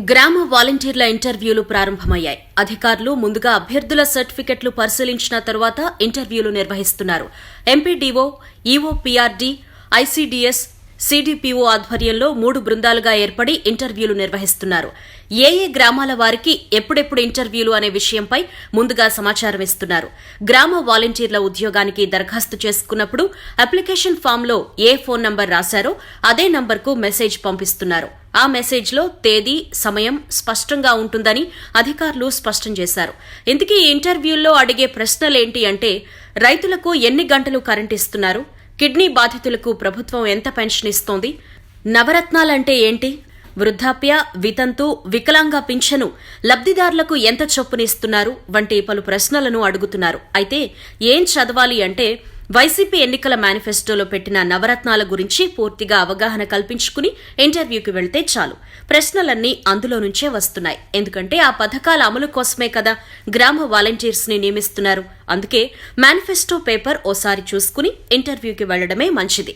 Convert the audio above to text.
గ్రామ వాలంటీర్ల ఇంటర్వ్యూలు ప్రారంభమయ్యాయి. అధికారులు ముందుగా అభ్యర్థుల సర్టిఫికెట్లు పరిశీలించిన తరువాత ఇంటర్వ్యూలు నిర్వహిస్తున్నారు. ఎంపీడీఓ ఈఓపీఆర్డీ ఐసీడీఎస్ సీడీపీఓ ఆధ్వర్యంలో మూడు బృందాలుగా ఏర్పడి ఇంటర్వ్యూలు నిర్వహిస్తున్నారు. ఏ ఏ గ్రామాల వారికి ఎప్పుడెప్పుడు ఇంటర్వ్యూలు అనే విషయంపై ముందుగా సమాచారం ఇస్తున్నారు. గ్రామ వాలంటీర్ల ఉద్యోగానికి దరఖాస్తు చేసుకున్నప్పుడు అప్లికేషన్ ఫామ్లో ఏ ఫోన్ నంబర్ రాశారో అదే నంబర్కు మెసేజ్ పంపిస్తున్నారు. ఆ మెసేజ్లో తేదీ సమయం స్పష్టంగా ఉంటుందని అధికారులు స్పష్టం చేశారు. ఇంతకీ ఈ ఇంటర్వ్యూల్లో అడిగే ప్రశ్నలేంటి అంటే రైతులకు ఎన్ని గంటలు కరెంట్ ఇస్తున్నారు? కిడ్నీ బాధితులకు ప్రభుత్వం ఎంత పెన్షన్ ఇస్తోంది? నవరత్నాలంటే ఏంటి? వృద్ధాప్య వితంతు వికలాంగ పింఛను లబ్దిదారులకు ఎంత చొప్పునిస్తున్నారు వంటి పలు ప్రశ్నలను అడుగుతున్నారు. అయితే ఏం చదవాలి అంటే వైసీపీ ఎన్నికల మేనిఫెస్టోలో పెట్టిన నవరత్నాల గురించి పూర్తిగా అవగాహన కల్పించుకుని ఇంటర్వ్యూకి వెళ్తే చాలు. ప్రశ్నలన్నీ అందులో నుంచే వస్తున్నాయి. ఎందుకంటే ఆ పథకాల అమలు కోసమే కదా గ్రామ వాలంటీర్స్ని నియమిస్తున్నారు. అందుకే మేనిఫెస్టో పేపర్ ఓసారి చూసుకుని ఇంటర్వ్యూకి వెళ్ళడమే మంచిది.